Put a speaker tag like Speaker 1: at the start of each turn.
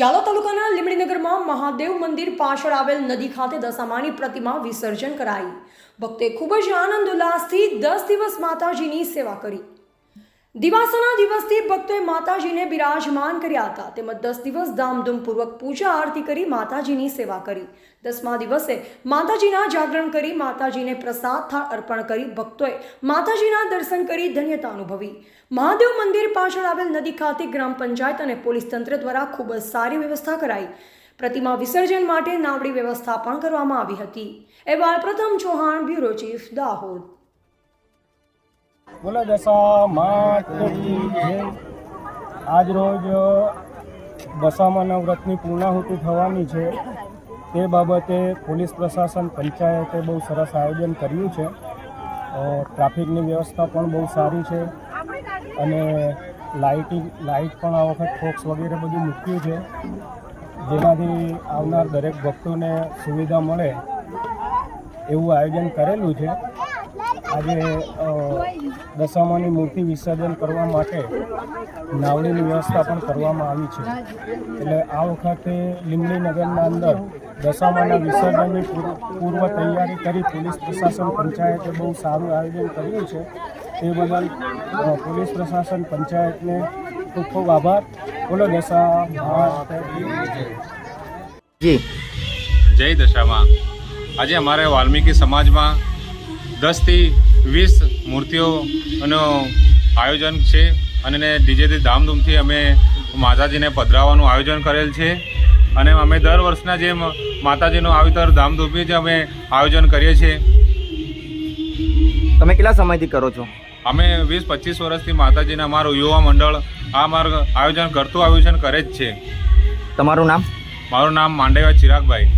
Speaker 1: ચાલો તાલુકાના લીમડીનગરમાં મહાદેવ મંદિર પાછળ આવેલ નદી ખાતે દશામાની પ્રતિમા વિસર્જન કરાઈ. ભક્તે ખૂબ જ આનંદ ઉલ્લાસથી દસ દિવસ માતાજીની સેવા કરી. દિવાસાના દિવસથી ભક્તોએ માતાજીને બિરાજમાન કર્યા હતા. તેમજ દસ દિવસ ધામધૂમપૂર્વક પૂજા આરતી કરી માતાજીની સેવા કરી. દસમા દિવસે માતાજીના જાગરણ કરી માતાજીને પ્રસાદ થાળ અર્પણ કરી ભક્તોએ માતાજીના દર્શન કરી ધન્યતા અનુભવી. મહાદેવ મંદિર પાછળ આવેલ નદી ખાતે ગ્રામ પંચાયત અને પોલીસ તંત્ર દ્વારા ખૂબ જ સારી વ્યવસ્થા કરાઈ. પ્રતિમા વિસર્જન માટે નાવડી વ્યવસ્થા પણ કરવામાં આવી હતી. એ પ્રથમ ચૌહાણ, બ્યુરો ચીફ, દાહોદ.
Speaker 2: દશા આજ રોજ દશામાના વ્રતની પૂર્ણાહુતિ થવાની છે. તે બાબતે પોલીસ પ્રશાસન, પંચાયતે બહુ સરસ આયોજન કર્યું છે. ટ્રાફિકની વ્યવસ્થા પણ બહુ સારી છે. અને લાઇટિંગ, લાઇટ પણ આ વખત ફોક્સ વગેરે બધું મૂક્યું છે. જેનાથી આવનાર દરેક ભક્તોને સુવિધા મળે એવું આયોજન કરેલું છે. આજે દશામાની મૂર્તિ વિસર્જન કરવા માટે નાવડીની વ્યવસ્થા પણ કરવામાં આવી છે. એટલે આ વખતે લીંબડી નગરના અંદર દશામાના વિસર્જનની પૂર્વ તૈયારી કરી પોલીસ પ્રશાસન પંચાયતે બહુ સારું આયોજન કર્યું છે. તે બદલ પોલીસ પ્રશાસન પંચાયતને ખૂબ ખૂબ આભાર. બોલો દશા
Speaker 3: જી.
Speaker 4: જય દશામાં. આજે અમારે વાલ્મીકી સમાજમાં દસથી વીસ મૂર્તિઓનું આયોજન છે. અને ડીજેથી ધામધૂમથી અમે માતાજીને પધરાવવાનું આયોજન કરેલ છે. અને અમે દર વર્ષના જેમ માતાજીનું આવતર ધામધૂમથી જ અમે આયોજન કરીએ છીએ.
Speaker 3: તમે કેટલા સમયથી કરો છો?
Speaker 4: અમે વીસ પચીસ વર્ષથી માતાજીના અમારું યુવા મંડળ આ અમારું આયોજન કરતું આયોજન કરે જ છે.
Speaker 3: તમારું નામ?
Speaker 4: મારું નામ માંડેવા ચિરાગભાઈ.